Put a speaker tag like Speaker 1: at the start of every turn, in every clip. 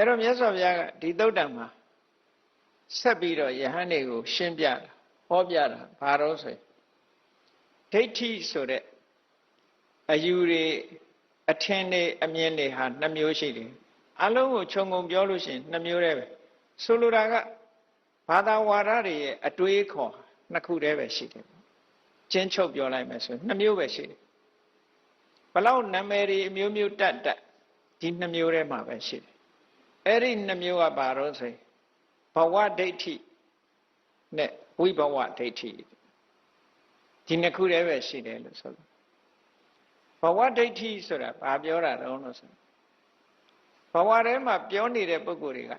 Speaker 1: အဲ့တော့မြတ်စွာဘုရားကဒီသုတ်တံမှာဆက်ပြီးတော့ယဟန်တွေကို ရှင်းပြတာဟောပြတာဘာလို့ဆိုရင်ဒိဋ္ဌိဆိုတဲ့အယူတွေအထင်တွေအမြင်တွေဟာနှမျိုးရှိတယ်အလုံးကိုခြုံငုံပြောလို့ရှိရင်နှမျိုးတည်းပဲဆိုလိုတာကဘာသာဝါဒတွေရဲ့အတွေးခေါ်နှစ်ခုတည်းပဲရှိတယ်ကျင်းချုပ်ပြောလိုက်မယ်ဆိုရင်နှမျိုးပဲရှိတယ်ဘလောက်နာမည်တွေအမျိုးမျိုးတက်တက်ဒီနှမျိုးတည်းမှာပဲရှိတယ် အဲ့ဒီနှမျိုးကဘာလို့ဆိုရင်ဘဝဒိဋ္ဌိနဲ့ဝိဘဝဒိဋ္ဌိဒီနှစ်ခုတည်းပဲရှိတယ်လို့ဆိုလို့ဘဝဒိဋ္ဌိဆိုတာဘာပြောတာတုံးလို့ဆိုဘဝထဲမှာပြောနေတဲ့ပုဂ္ဂိုလ်တွေက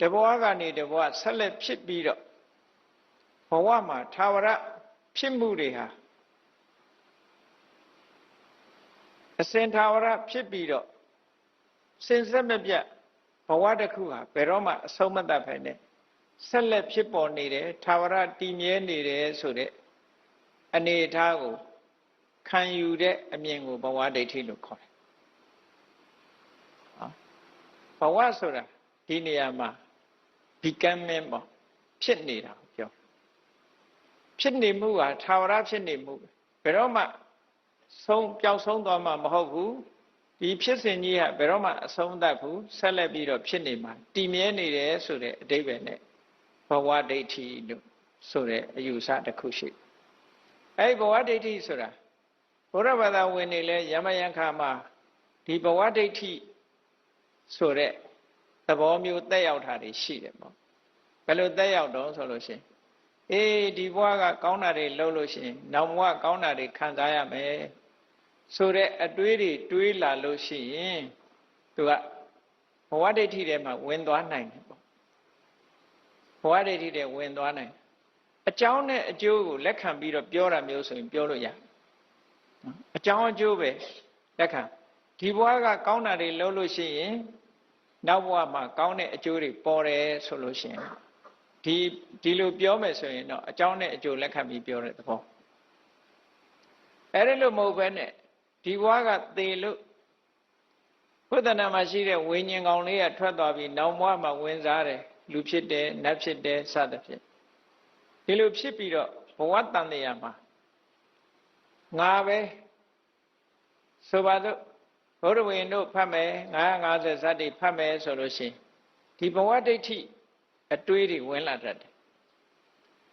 Speaker 1: တဘဝကနေတဘဝဆက်လက်ဖြစ်ပြီးတော့ဘဝမှာသာဝရဖြစ်မှုတွေဟာအစင်သာဝရဖြစ်ပြီးတော့ စင်ဆက်မပြတ်ဘဝတစ်ခုဟာဘယ်တော့မှအဆုံးမတတ်ပဲနဲ့ဆက်လက်ဖြစ်ပေါ်နေတယ်သာဝရတည်မြဲနေတယ်ဆိုတဲ့အနေအထားကိုခံယူတဲ့အမြင်ကိုဘဝဒိဋ္ဌိလို့ခေါ်တယ်ဘဝဆိုတာဒီနေရာမှာ becoming ပေါ့ဖြစ်နေတာပြောဖြစ်နေမှုဟာသာဝရဖြစ်နေမှုဘယ်တော့မှဆုံးပျောက်ဆုံးသွားမှာမဟုတ်ဘူး ဒီဖြစ်စဉ်ကြီးဟာဘယ်တော့မှအဆုံးသတ်ဘူးဆက်လက်ပြီးတော့ဖြစ်နေမှာတည်မြဲနေတယ်ဆိုတဲ့အဓိပ္ပာယ်နဲ့ဘဝဒိဋ္ဌိလို့ဆိုတဲ့အယူဆတစ်ခုရှိအဲဒီဘဝဒိဋ္ဌိဆိုတာဘုရားဘာသာဝင်နေလဲယမယံခါမှာဒီဘဝဒိဋ္ဌိဆိုတဲ့သဘောမျိုးတက်ရောက်တာတွေရှိတယ်ပေါ့ဘယ်လိုတက်ရောက်တော့ဆိုလို့ရှိရင်အေးဒီဘဝကကောင်းတာတွေလုပ်လို့ရှိရင်နောက်ဘဝကောင်းတာတွေခံစားရမယ် ဆိုတဲ့အတွေးတွေတွေးလာလို့ရှိရင်သူကဘဝဒိဋ္ဌိထဲမှာဝင်သွားနိုင်တယ်ပေါ့ဘဝဒိဋ္ဌိထဲဝင်သွားနိုင်အကြောင်းနဲ့အကျိုးကိုလက်ခံပြီးတော့ပြောတာမျိုးဆိုရင်ပြောလို့ရအကြောင်းအကျိုးပဲလက်ခံဒီဘဝကကောင်းတာတွေလုပ်လို့ရှိရင်နောက်ဘဝမှာကောင်းတဲ့အကျိုးတွေပေါ်တယ်ဆိုလို့ရှိရင်ဒီဒီလိုပြောမယ်ဆိုရင်တော့အကြောင်းနဲ့အကျိုးလက်ခံပြီးပြောတဲ့သဘောအဲ့ဒါလို့မဟုတ်ဘဲနဲ့ ဒီဘဝကသေလို့ဘုဒ္ဓနာမှာရှိတဲ့ဝိညာဉ်ကောင်လေးကထွက်သွားပြီးနောက်ဘဝမှာဝင်စားတယ်လူဖြစ်တယ်နတ်ဖြစ်တယ်စသဖြင့်ဒီလိုဖြစ်ပြီးတော့ဘဝတန်တရားမှာငါပဲဆိုပါတော့ဘုရားဝင်တို့ဖတ်မယ်950ဇတ်တွေဖတ်မယ်ဆိုလို့ရှိရင်ဒီဘဝဒိဋ္ဌိအတွေးတွေဝင်လာတတ်တယ်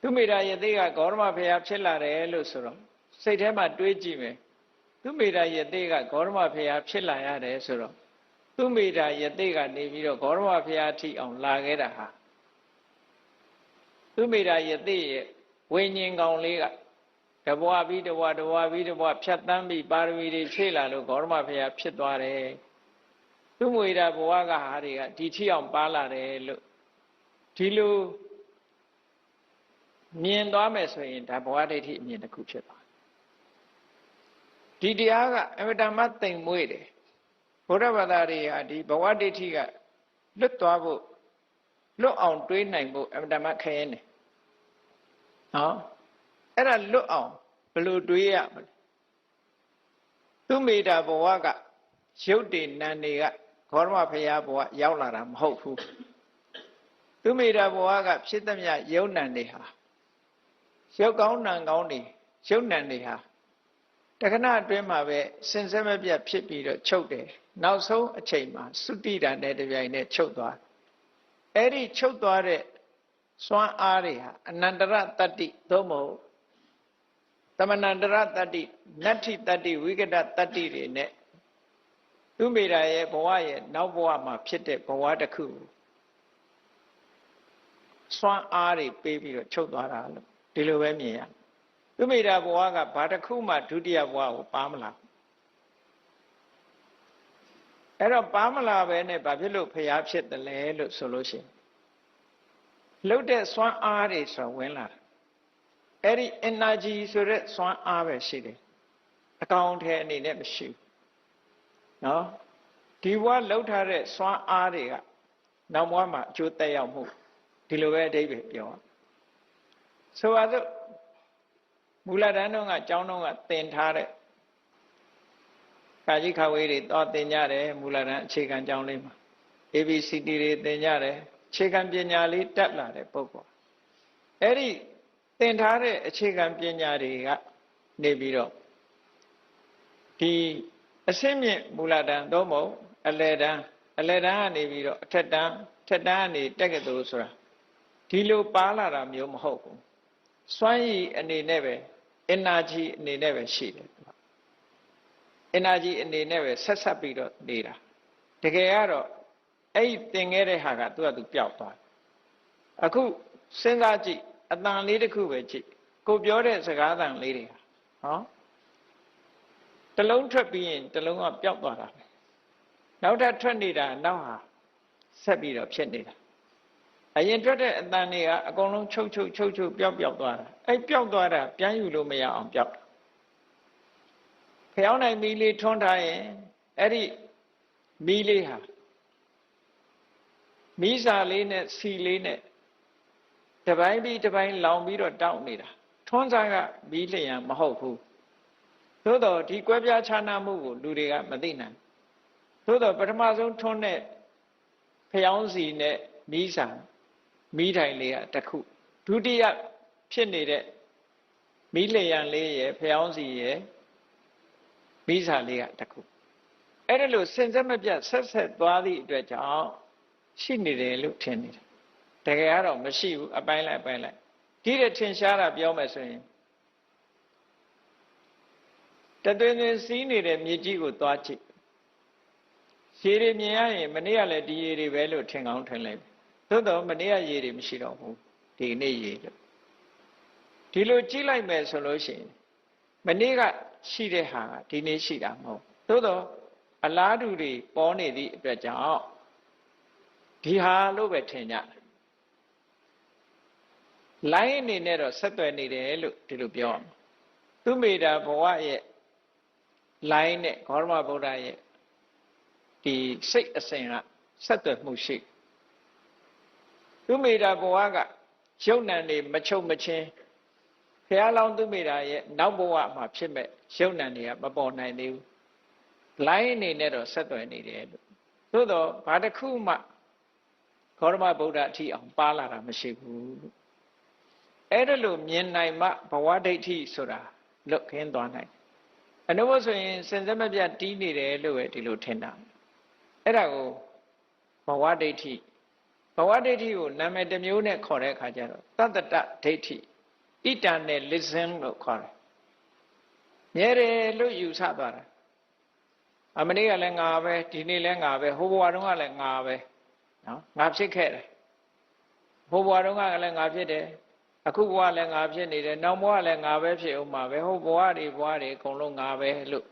Speaker 1: သူမိတာယသိကဂေါရမဖေယဖြစ်လာတယ်လို့ဆိုတော့စိတ်ထဲမှာတွေးကြည့်မယ် သူမိတာယသိကဂေါရမဖေယဖြစ်လာရတယ်ဆိုတော့သူမိတာယသိကနေပြီးတော့ဂေါရမဖေယထိအောင်လာခဲ့တာဟာသူမိတာယသိရဲ့ဝိညာဉ်ကောင်လေးကတဘွားပြီးတဘွားတဘွားပြီးတဘွားဖြတ်တန်းပြီးပါရမီတွေဖြည့်လာလို့ဂေါရမဖေယဖြစ်သွားတယ်သူမွေတာဘဝကဟာတွေကဒီထိအောင်ပါလာတယ်လို့ဒီလိုမြင်သွားမယ်ဆိုရင်ဒါဘဝဒိဋ္ဌိအမြင်တစ်ခုဖြစ်သွား ဒီတရားကအမတမတိမ်မွေးတယ်ဘုရားဘာသာတွေဟာဒီဘဝဒိဋ္ဌိကလွတ်သွားဖို့လွတ်အောင်တွေးနိုင်ဖို့အမတမခရင်တယ်နော်အဲ့ဒါလွတ်အောင်ဘယ်လိုတွေးရမလဲသူမိတာဘဝကရုပ်တည်နံတွေကခောရမဖရာဘဝရောက်လာတာမဟုတ်ဘူးသူမိတာဘဝကဖြစ်သမျှယုံနံတွေဟာရုပ်ကောင်းနံကောင်းတွေရုပ်နံတွေဟာ တခဏအတွင်းမှာပဲစင်စဲမပြတ်ဖြစ်ပြီးတော့ချုပ်တယ်နောက်ဆုံးအချိန်မှာသုတိတန်တဲ့တပြိုင်နဲ့ချုပ်သွားအဲ့ဒီချုပ်သွားတဲ့စွမ်းအားတွေဟာအနန္တရတတ္တိသို့မဟုတ်တမဏန္တရတတ္တိနတ္ထိတတ္တိဝိကတတတ္တိတွေနဲ့သူမိတာရဲ့ဘဝရဲ့နောက်ဘဝမှာဖြစ်တဲ့ဘဝတစ်ခုစွမ်းအားတွေပေးပြီးတော့ချုပ်သွားတာလို့ဒီလိုပဲမြင်ရ သူမိတာဘဝကဘာတစ်ခုမှဒုတိယဘဝကိုပါမလာအဲ့တော့ပါမလာပဲနဲ့ဘာဖြစ်လို့ဖျားဖြစ်တယ်လဲလို့ဆိုလို့ရှိရင်လှုပ်တဲ့စွမ်းအားတွေဆိုဝင်လာတာအဲ့ဒီ energy ဆိုတဲ့စွမ်းအားပဲရှိတယ်အကောင်ထဲအနေနဲ့မရှိဘူးနော်ဒီဘဝလှုပ်ထားတဲ့စွမ်းအားတွေကနောက်ဘဝမှာအကျိုးတက်ရောက်မှုဒီလိုပဲအဓိပ္ပာယ်ပြောဆိုပါစို့ မူလတန်းတော့ကကျောင်းတော့ကသင်ထားတဲ့ကာကြီးခဝေးတွေတော့သင်ကြတယ်မူလတန်းအခြေခံကျောင်းလေးမှာ ABCD တွေသင်ကြတယ်အခြေခံပညာလေးတက်လာတဲ့ပုဂ္ဂိုလ်အဲ့ဒီသင်ထားတဲ့အခြေခံပညာတွေကနေပြီးတော့ဒီအစင်းမြင့်မူလတန်းသို့မဟုတ်အလယ်တန်းအလယ်တန်းကနေပြီးတော့အထက်တန်းထက်တန်းကနေတက်ကတူဆိုတာဒီလိုပါလာတာမျိုးမဟုတ်ဘူးစွမ်းရည်အနေနဲ့ပဲ energy အနေနဲ့ပဲရှိတယ် energy အနေနဲ့ပဲဆက်ဆက်ပြီးတော့နေတာတကယ်ကတော့အဲ့ဒီသင်ခဲ့တဲ့ဟာကသူကသူပျောက်သွားအခုစဉ်းစားကြည့်အတန်လေးတစ်ခုပဲကြည့်ကိုပြောတဲ့စကားတန်လေးတွေဟာဟောတလုံးထွက်ပြီးရင်တလုံးကပျောက်သွားတာပဲနောက်ထပ်ထွက်နေတာနောက်ဟာဆက်ပြီးတော့ဖြစ်နေတာ အရင်ထွက်တဲ့အတန်တွေကအကုန်လုံးချုပ်ချုပ်ချုပ်ချုပ်ပျောက်ပျောက်သွားတာအဲ့ပျောက်သွားတာပြန်ယူလို့မရအောင်ပျောက်တာဖျောင်းနိုင်မီးလေးထွန်းထားရင်အဲ့ဒီမီးလေးဟာမီးစာလေးနဲ့စီလေးနဲ့တပိုင်းပြီးတပိုင်းလောင်ပြီးတော့တောက်နေတာထွန်းစားကမီးလျံမဟုတ်ဘူးသို့တော့ဒီကွဲပြားခြားနားမှုကိုလူတွေကမသိနိုင်သို့တော့ပထမဆုံးထွန်းတဲ့ဖျောင်းစီနဲ့မီးစာ မီးထိုင်လေးကတစ်ခုဒုတိယဖြစ်နေတဲ့မီးလျံလေးရယ်ဖျောင်းစီရယ်မီးစာလေးကတစ်ခုအဲ့ဒါလို့စင်စက်မပြတ်ဆက်ဆက်သွားသည့်အတွက်ကြောင့်ရှိနေတယ်လို့ထင်နေတယ်တကယ်ကတော့မရှိဘူးအပိုင်းလိုက်အပိုင်းလိုက်ဒီတဲ့ထင်ရှားတာပြောမယ်ဆိုရင်တသွင်းသွင်းစီးနေတဲ့မြေကြီးကိုသွားကြည့်ရေတွေမြင်ရရင်မနေ့ကလည်းဒီရေတွေပဲလို့ထင်ကောင်းထင်လိုက် သို့တော့မနေ့ကရေတွေမရှိတော့ဘူးဒီနေ့ရေလို့ဒီလိုကြည့်လိုက်မယ်ဆိုလို့ရှိရင်မနေ့ကရှိတဲ့ဟာဒီနေ့ရှိတာမဟုတ်သို့တော့အလားတူတွေပေါ်နေသည့်အတွက်ကြောင့်ဒီဟာလို့ပဲထင်ကြတယ်လိုင်းအနေနဲ့တော့ဆက်သွယ်နေတယ်လို့ဒီလိုပြောအောင်သူမေတာဘဝရဲ့လိုင်းနဲ့ဂေါရမဗုဒ္ဓရဲ့ဒီစိတ်အစဉ်ကဆက်သွယ်မှုရှိ သူမေတာဘဝကရုပ်နံတွေမချုပ်မချင်းဘုရားလောင်းသူမေတာရဲ့နောက်ဘဝမှာဖြစ်မဲ့ရုပ်နံတွေကမပေါ်နိုင်သေးဘူးလိုင်းအနေနဲ့တော့ဆက်သွယ်နေတယ်လို့သို့တော့ဘာတစ်ခုမှဂေါရမဗုဒ္ဓအထိအောင်ပါလာတာမရှိဘူးအဲ့ဒါလို့မြင်နိုင်မှဘဝဒိဋ္ဌိဆိုတာလွတ်ခင်းသွားနိုင်အနုဘဆိုရင်စင်စက်မပြတ်တီးနေတယ်လို့ပဲဒီလိုထင်တာအဲ့ဒါကိုဘဝဒိဋ္ဌိ ဘဝဒိဋ္ဌိကိုနာမည်တစ်မျိုးနဲ့ခေါ်တဲ့အခါကျတော့တတ္တတဒိဋ္ဌိဣတန်နဲ့ listen လို့ခေါ်တယ်မြဲတယ်လို့ယူဆသွားတာအမနေ့ကလည်းငါပဲဒီနေ့လည်းငါပဲဟိုဘဝတုန်းကလည်းငါပဲနော်ငါဖြစ်ခဲ့တယ်ဟိုဘဝတုန်းကလည်းငါဖြစ်တယ်အခုဘဝလည်းငါဖြစ်နေတယ်နောက်ဘဝလည်းငါပဲဖြစ်အောင်မှာပဲဟိုဘဝတွေဘဝတွေအကုန်လုံးငါပဲလို့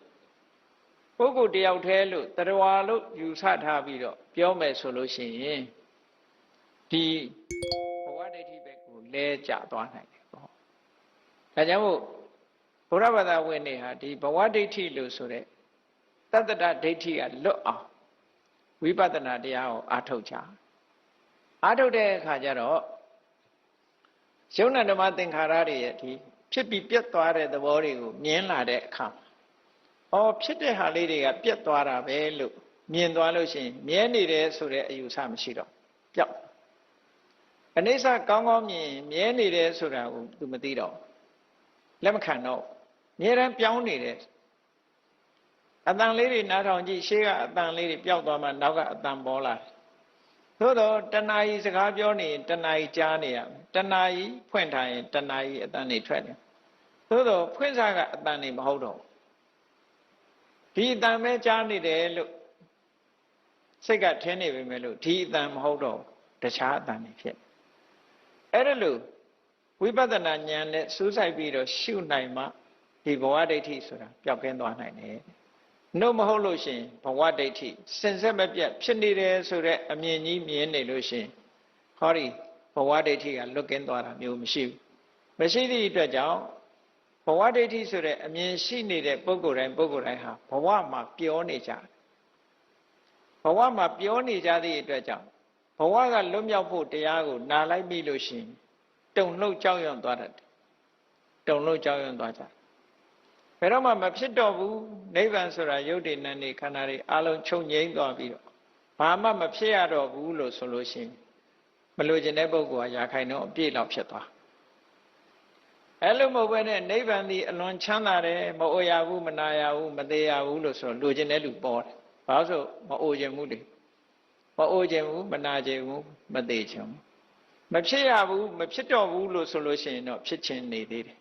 Speaker 1: ပုဂ္ဂိုလ်တယောက်တည်းလို့တရဝါလို့ယူဆထားပြီးတော့ပြောမယ်ဆိုလို့ရှိရင် ဒီဘဝဒိဋ္ဌိဘက်ကိုလဲကျသွားနိုင်တယ်ပေါ့ဒါကြောင့်မို့ဘုရားဘာသာဝင်တွေဟာဒီဘဝဒိဋ္ဌိလို့ဆိုတဲ့တတ္တဒဒိဋ္ဌိကလွတ်အောင်ဝိပဿနာတရားကိုအားထုတ်ကြအားထုတ်တဲ့အခါကျတော့ယုံနာဓမ္မသင်္ခါရတွေရဲ့ဒီဖြစ်ပြီးပြတ်သွားတဲ့သဘောတွေကိုမြင်လာတဲ့အခါဩဖြစ်တဲ့ဟာလေးတွေကပြတ်သွားတာပဲလို့မြင်သွားလို့ရှိရင်မြဲနေတယ်ဆိုတဲ့အယူဆမရှိတော့ပျောက် အနိစ္စကောင်းကောင်းမြင်မြဲနေတယ်ဆိုတာကို तू မသိတော့လက်မခံတော့မြဲတမ်းပြောင်းနေတယ်အတန်လေးတွေနားထောင်ကြည့်ရှေ့ကအတန်လေးတွေပျောက်သွားမှနောက်ကအတန်ပေါ်လာတယ်သို့တော့တဏှာကြီးစကားပြောနေရင်တဏှာကြီးကြားနေရမယ်တဏှာကြီးဖွင့်ထားရင်တဏှာကြီးအတန်တွေထွက်တယ်သို့တော့ဖွင့်စားကအတန်တွေမဟုတ်တော့ဒီအတန်ပဲကြားနေတယ်လို့စိတ်ကထင်းနေပြီမဲ့လို့ဒီအတန်မဟုတ်တော့တခြားအတန်တွေဖြစ် အဲ့ဒါလို့ဝိပဿနာဉာဏ်နဲ့စူးစိုက်ပြီးတော့ရှုနိုင်မှဒီဘဝဒိဋ္ဌိဆိုတာပျောက်ကင်းသွားနိုင်တယ်နှုတ်မဟုတ်လို့ရှင်ဘဝဒိဋ္ဌိစင်ဆက်မပြတ်ဖြစ်နေတယ်ဆိုတဲ့အမြင်ကြီးမြင်နေလို့ရှင်ဟောဒီဘဝဒိဋ္ဌိကလွတ်ကင်းသွားတာမျိုးမရှိဘူးမရှိသည့်အတွက်ကြောင့်ဘဝဒိဋ္ဌိဆိုတဲ့အမြင်ရှိနေတဲ့ပုဂ္ဂိုလ်တိုင်းပုဂ္ဂိုလ်တိုင်းဟာဘဝမှာပြောနေကြဘဝမှာပြောနေကြသည့်အတွက်ကြောင့် ဘဝကလွတ်မြောက်ဖို့တရားကိုနာလိုက်ပြီလို့ရှင်တုံလှုပ်ကြောက်ရွံ့သွားတတ်တယ်တုံလှုပ်ကြောက်ရွံ့သွားကြဘယ်တော့မှမဖြစ်တော့ဘူးနိဗ္ဗာန်ဆိုတာယုတ်တည်နံနေခန္ဓာတွေအလုံးချုပ်ငြိမ်းသွားပြီးတော့ဘာမှမဖြစ်ရတော့ဘူးလို့ဆိုလို့ရှိရင်မလိုချင်တဲ့ပုဂ္ဂိုလ်ကရာခိုင်တော့အပြည့်လောက်ဖြစ်သွားအဲ့လိုမဟုတ်ဘဲနဲ့နိဗ္ဗာန်ဒီအလွန်ချမ်းသာတယ်မအိုရဘူးမနာရဘူးမသေးရဘူးလို့ဆိုလိုချင်တဲ့လူပေါ်တယ်ဘာလို့ဆိုမအိုချင်ဘူးလေ မအိုချင်ဘူးမနာချင်ဘူးမသေးချင်ဘူးမဖြစ်ရဘူးမဖြစ်တော့ဘူးလို့ဆိုလို့ရှိရင်တော့ဖြစ်ချင်းနေသေးတယ်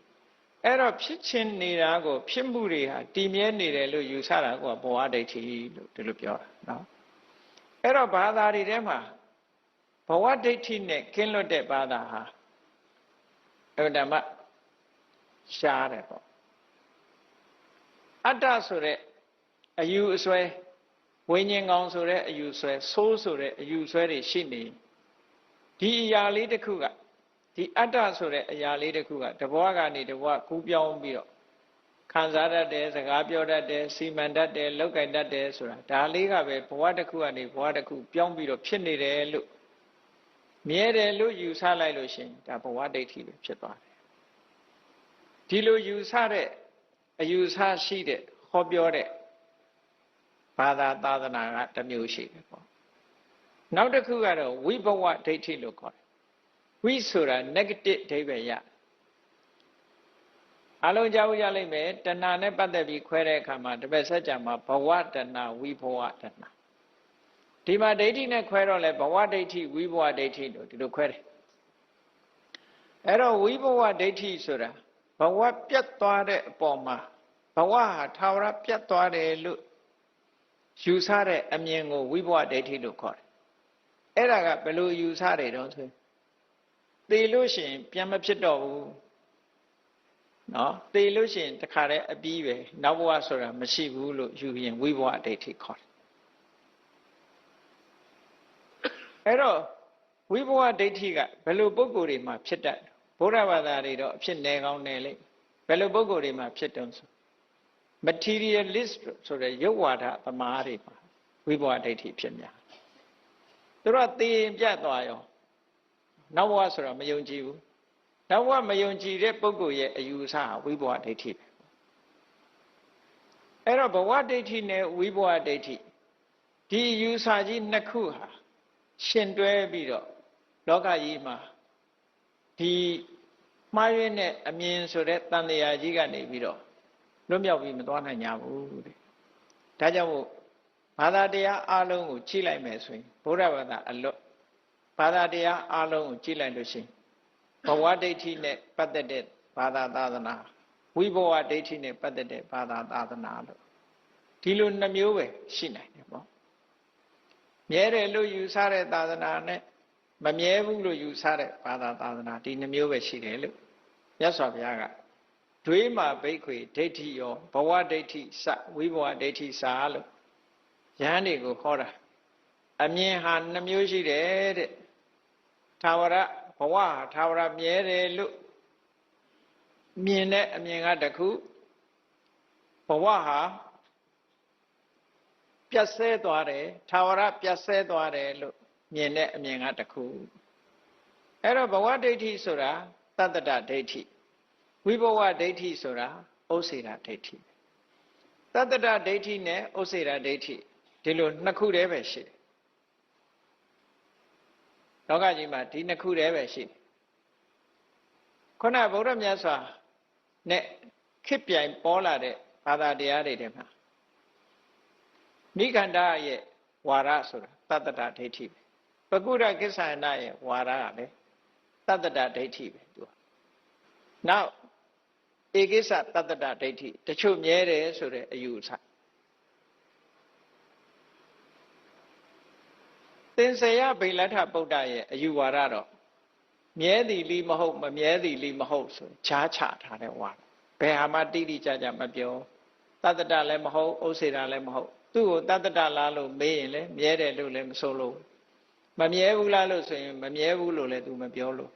Speaker 1: အဲ့တော့ဖြစ်ချင်းနေတာကိုဖြစ်မှုတွေဟာတည်မြဲနေတယ်လို့ယူဆတာကဘောဝဒိဋ္ဌိလို့ဒီလိုပြောတာနော်အဲ့တော့ဘာသာတွေထဲမှာဘဝဒိဋ္ဌိနဲ့ကင်းလွတ်တဲ့ဘာသာဟာအဲ့ဒါမှရှားတယ်ပေါ့အတ္တဆိုတဲ့အယူအဆွဲ ဝိညာဉ်ကောင်ဆိုတဲ့အယူဆွဲဆိုးဆိုတဲ့အယူဆွဲတွေရှိနေဒီအရာလေးတစ်ခုကဒီအတ္တဆိုတဲ့အရာလေးတစ်ခုကတဘဝကနေတဘဝကူးပြောင်းပြီးတော့ခံစားတတ်တယ်စကားပြောတတ်တယ်စီမံတတ်တယ်လောက်ကင်တတ်တယ်ဆိုတာဒါလေးကပဲဘဝတစ်ခုကနေဘဝတစ်ခုပြောင်းပြီးတော့ဖြစ်နေတယ်လို့မြဲတယ်လို့ယူဆလိုက်လို့ရှင်ဒါဘဝဒိဋ္ဌိပဲဖြစ်သွားတယ်ဒီလိုယူဆတဲ့အယူဆရှိတဲ့ဟောပြောတဲ့ ဘာသာသာသနာကတစ်မျိုးရှိတယ်ပေါ့နောက်တစ်ခုကတော့ဝိဘဝဒိဋ္ဌိလို့ခေါ်တယ်ဝိဆိုတာ negative အဓိပ္ပာယ်ရအလုံးကြောက်ရလိမ့်မယ်တဏှာနဲ့ပတ်သက်ပြီးခွဲတဲ့အခါမှာတပည့်ဆက်ကြမှာဘဝတဏှာဝိဘဝတဏှာဒီမှာဒိဋ္ဌိနဲ့ခွဲတော့လဲဘဝဒိဋ္ဌိဝိဘဝဒိဋ္ဌိလို့ဒီလိုခွဲတယ်အဲ့တော့ဝိဘဝဒိဋ္ဌိဆိုတာဘဝပြတ်သွားတဲ့အပေါ်မှာဘဝဟာထာဝရပြတ်သွားတယ်လို့ ယူဆတဲ့အမြင်ကိုဝိဘဝဒိဋ္ဌိလို့ခေါ်တယ်အဲ့ဒါကဘယ်လိုယူဆတယ်တော့ဆိုသေလို့ရှိရင်ပြန်မဖြစ်တော့ဘူးနော်သေလို့ရှိရင်တခါတည်းအပြီးပဲနောက်ဘဝဆိုတာမရှိဘူးလို့ယူရင်ဝိဘဝဒိဋ္ဌိခေါ်တယ်အဲ့တော့ဝိဘဝဒိဋ္ဌိကဘယ်လိုပုံကိုယ်တွေမှာဖြစ်တတ်ဗုဒ္ဓဘာသာတွေတော့အဖြစ်နေကောင်းနေလိမ့်ဘယ်လိုပုံကိုယ်တွေမှာဖြစ်တုံးဆို materialist ဆိုတဲ့ရုပ်ဝါဒသမားတွေမှာဝိဘဝဒိဋ္ဌိဖြစ်များသူတို့ကသိရင်ပြတ်သွားရောနောက်ဘဝဆိုတော့မယုံကြည်ဘူးနောက်ဘဝမယုံကြည်တဲ့ပုဂ္ဂိုလ်ရဲ့အယူအဆဝိဘဝဒိဋ္ဌိပဲအဲ့တော့ဘဝဒိဋ္ဌိနဲ့ဝိဘဝဒိဋ္ဌိဒီအယူဆကြီးနှစ်ခုဟာရှင်တွဲပြီးတော့လောကကြီးမှာဒီမှားရွေးတဲ့အမြင်ဆိုတဲ့တန်တရားကြီးကနေပြီးတော့ လွတ်မြောက်ပြီးမသွားနိုင်ကြဘူးတဲ့ဒါကြောင့်မို့ဘာသာတရားအလုံးကိုကြည့်လိုက်မယ်ဆိုရင်ဘုရားဘာသာအလွတ်ဘာသာတရားအလုံးကိုကြည့်လိုက်လို့ရှိရင်ဘဝဒိဋ္ဌိနဲ့ပတ်သက်တဲ့ဘာသာသာသနာဝိဘဝဒိဋ္ဌိနဲ့ပတ်သက်တဲ့ဘာသာသာသနာလို့ဒီလိုနှမျိုးပဲရှိနိုင်တယ်ပေါ့မြဲတယ်လို့ယူဆတဲ့သာသနာနဲ့မမြဲဘူးလို့ယူဆတဲ့ဘာသာသာသနာဒီနှမျိုးပဲရှိတယ်လို့မြတ်စွာဘုရားက ဒွေးမှာဘိက္ခွေဒိဋ္ဌိရောဘဝဒိဋ္ဌိစဝိဘဝဒိဋ္ဌိစာလို့ယဟန်တွေကိုခေါ်တာအမြင်ဟာနှမျိုးရှိတယ်တဲ့သာဝရဘဝဟာသာဝရမြဲတယ်လို့မြင်တဲ့အမြင်ကတခုဘဝဟာပြတ်ဆဲသွားတယ်သာဝရပြတ်ဆဲသွားတယ်လို့မြင်တဲ့အမြင်ကတခုအဲ့တော့ဘဝဒိဋ္ဌိဆိုတာတတ္တဒဒိဋ္ဌိ ဝိဘဝဒိဋ္ဌိဆိုတာဥစ္စေတာဒိဋ္ဌိတတ္တဒဒိဋ္ဌိနဲ့ဥစ္စေတာဒိဋ္ဌိဒီလိုနှစ်ခုတည်းပဲရှိတယ်လောကကြီးမှာဒီနှစ်ခုတည်းပဲရှိတယ်ခုနဗုဒ္ဓမြတ်စွာနဲ့ခစ်ပြိုင်ပေါ်လာတဲ့ဘာသာတရားတွေထဲမှာနိခန္ဓရဲ့ဝါရဆိုတာတတ္တဒဒိဋ္ဌိပဲပကုရကိစ္ဆန္ဒရဲ့ဝါရကလည်းတတ္တဒဒိဋ္ဌိပဲသူကနောက် ဧကိစ္စတတ္တဒဒိဋ္ဌိတချို့မြဲတယ်ဆိုတဲ့အယူအဆသင်္ဆေယဗိလဋ္ဌဗုဒ္ဓရဲ့အယူဝါဒတော့မြဲသည်လီမဟုတ်မမြဲသည်လီမဟုတ်ဆိုချားချထားတဲ့ဝါဒဘယ်ဟာမှတိတိကျကျမပြောတတ္တတလည်းမဟုတ်ဥစ္စေတာလည်းမဟုတ်သူ့ကိုတတ္တတလားလို့မေးရင်လည်းမြဲတယ်လို့လည်းမဆိုလို့မမြဲဘူးလားလို့ဆိုရင်မမြဲဘူးလို့လည်းသူမပြောလို့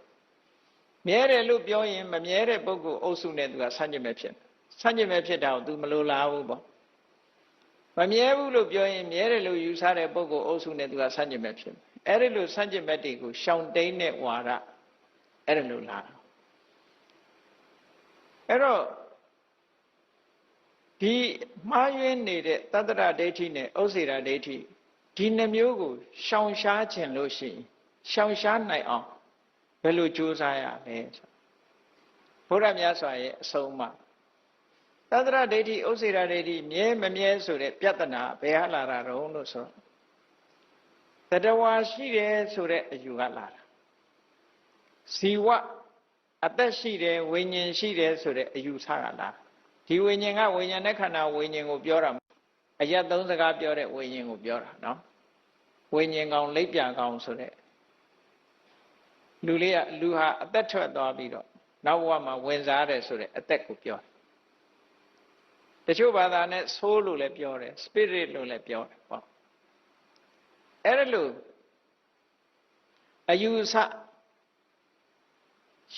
Speaker 1: မြဲတယ်လို့ပြောရင်မမြဲတဲ့ပုဂ္ဂိုလ်အုပ်စုနဲ့သူကဆန့်ကျင်မဲ့ဖြစ်ဆန့်ကျင်မဲ့ဖြစ်တာကိုသူမလိုလားဘူးပေါ့မမြဲဘူးလို့ပြောရင်မြဲတယ်လို့ယူဆတဲ့ပုဂ္ဂိုလ်အုပ်စုနဲ့သူကဆန့်ကျင်မဲ့ဖြစ်အဲ့ဒီလိုဆန့်ကျင်မဲ့တွေကိုရှောင်တိန်တဲ့ဝါဒအဲ့ဒါလိုလာအဲ့တော့ဒီမှားယွင်းနေတဲ့တတ္တရဒိဋ္ဌိနဲ့ဥစ္စေရဒိဋ္ဌိဒီနှမျိုးကိုရှောင်ရှားခြင်းလို့ရှိရင်ရှောင်ရှားနိုင်အောင် ဘယ်လိုကြိုးစားရလဲဆိုဘုရားမြတ်စွာရဲ့အဆုံးအမသတ္တရဒိဋ္ဌိဥစ္စေရဒိဋ္ဌိမြဲမမြဲဆိုတဲ့ပြဿနာဘယ်ဟာလာတာတုံးလို့ဆိုတော့တတဝါရှိတယ်ဆိုတဲ့အယူကလာတာဇီဝအသက်ရှိတယ်ဝိညာဉ်ရှိတယ်ဆိုတဲ့အယူဆကလာဒီဝိညာဉ်ကဝိညာဉ်နဲ့ခန္ဓာဝိညာဉ်ကိုပြောတာအရက်သုံးစကားပြောတဲ့ဝိညာဉ်ကိုပြောတာနော်ဝိညာဉ်ကောင်လိပ်ပြကောင်ဆိုတဲ့ လူလေးကလူဟာအသက်ထွက်သွားပြီးတော့နောက်ဘဝမှာဝင်စားတယ်ဆိုတဲ့အသက်ကိုပြောတယ်တချို့ဘာသာနဲ့ soul လို့လည်းပြောတယ် spirit လို့လည်းပြောတယ်ပေါ့အဲ့ဒါလို့အယူဆ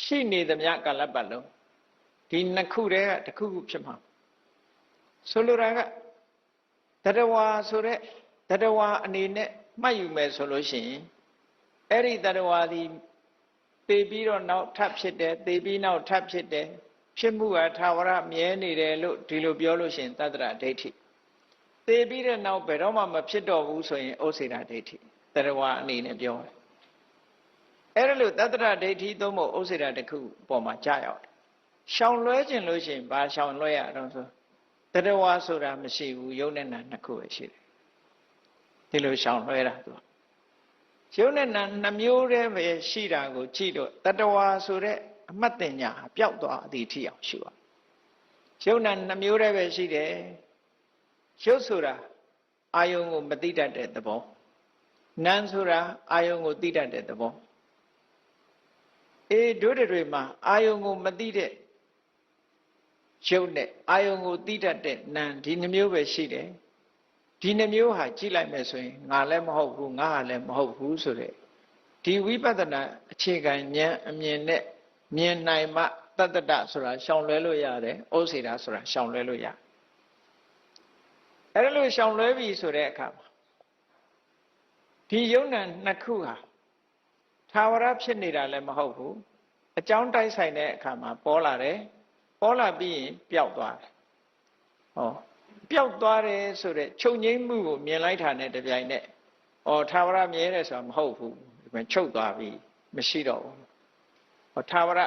Speaker 1: ရှိနေသမျှကာလပတ်လုံးဒီနှစ်ခုတည်းကတစ်ခုခုဖြစ်မှာဆိုလိုတာကတတဝါဆိုတဲ့တတဝါအနေနဲ့မှတ်ယူမယ်ဆိုလို့ရှိရင်အဲ့ဒီတတဝါဒီ သေပြီးတော့နောက်ထပ်ဖြစ်တယ်သေပြီးနောက်ထပ်ဖြစ်တယ်ဖြစ်မှုဟာသာဝရမြဲနေတယ်လို့ဒီလိုပြောလို့ရှိရင်တတ္တရဒိဋ္ဌိသေပြီးတဲ့နောက်ဘယ်တော့မှမဖြစ်တော့ဘူးဆိုရင်ဥစ္စေတာဒိဋ္ဌိတတဝါအနေနဲ့ပြောတယ်အဲ့ဒါလို့တတ္တရဒိဋ္ဌိသုံးဖို့ဥစ္စေတာတစ်ခုပေါ်မှာကြာရောက်တယ်ရှောင်လွဲခြင်းလို့ရှိရင်ဘာရှောင်လွဲရအောင်ဆိုတတဝါဆိုတာမရှိဘူးယုံနဲ့နာနှစ်ခုပဲရှိတယ်ဒီလိုရှောင်လွဲတာသူ ယုံနဲ့နာနှမျိုးတည်းပဲရှိတာကိုကြည့်တော့တတဝါဆိုတဲ့အမှတ်တင်ညာပျောက်သွားသည်ထိအောင်ရှိပါယုံနဲ့နှမျိုးတည်းပဲရှိတယ်ရုပ်ဆိုတာအာယုံကိုမသိတတ်တဲ့သဘောနာမ်ဆိုတာအာယုံကိုသိတတ်တဲ့သဘောအေးတို့တွေမှာအာယုံကိုမသိတဲ့ရုပ်နဲ့အာယုံကိုသိတတ်တဲ့နာမ်ဒီနှမျိုးပဲရှိတယ် ဒီနှမျိုးဟာကြည့်လိုက်မယ်ဆိုရင်ငါလည်းမဟုတ်ဘူးငါဟာလည်းမဟုတ်ဘူးဆိုတဲ့ဒီဝိပဿနာအခြေခံဉာဏ်အမြင်နဲ့မြင်နိုင်မှတတ္တတဆိုတာရှောင်လွဲလို့ရတယ်ဩစေတာဆိုတာရှောင်လွဲလို့ရအဲ့ဒါလို့ရှောင်လွဲပြီဆိုတဲ့အခါမှာဒီယုံနံနှစ်ခုဟာသာဝရဖြစ်နေတာလည်းမဟုတ်ဘူးအကြောင်းတိုက်ဆိုင်တဲ့အခါမှာပေါ်လာတယ်ပေါ်လာပြီးရင်ပျောက်သွားတယ်ဟော ပျောက်သွားတယ်ဆိုတဲ့ချုပ်ငိမ့်မှုကိုမြင်လိုက်တာနဲ့တပြိုင်နက်ဩသာဝရမြဲတယ်ဆိုတာမဟုတ်ဘူးဒီမှာချုပ်သွားပြီမရှိတော့ဘူးဟောသာဝရ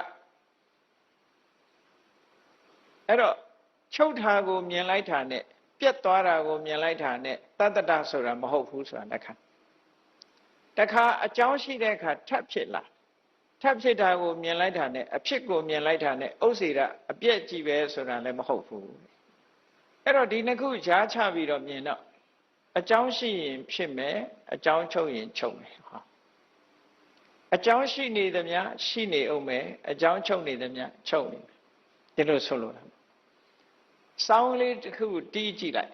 Speaker 1: အဲ့တော့ချုပ်တာကိုမြင်လိုက်တာနဲ့ပြက်သွားတာကိုမြင်လိုက်တာနဲ့တတ္တတဆိုတာမဟုတ်ဘူးဆိုတာလက်ခံတခါအကြောင်းရှိတဲ့အခါထပ်ဖြစ်လာထပ်ဖြစ်တာကိုမြင်လိုက်တာနဲ့အဖြစ်ကိုမြင်လိုက်တာနဲ့ဥစ္စေရအပြက်ကြီးပဲဆိုတာလည်းမဟုတ်ဘူး အဲ့တော့ဒီနှစ်ခုဈာချပြီးတော့မြင်တော့အကြောင်းရှိရင်ဖြစ်မယ်အကြောင်းချုပ်ရင်ချုပ်မယ်ဟာအကြောင်းရှိနေသမျှရှိနေအောင်မယ်အကြောင်းချုပ်နေသမျှချုပ်နေမယ်ဒီလိုဆိုလိုတာစောင်းလေးတစ်ခုတီးကြည့်လိုက်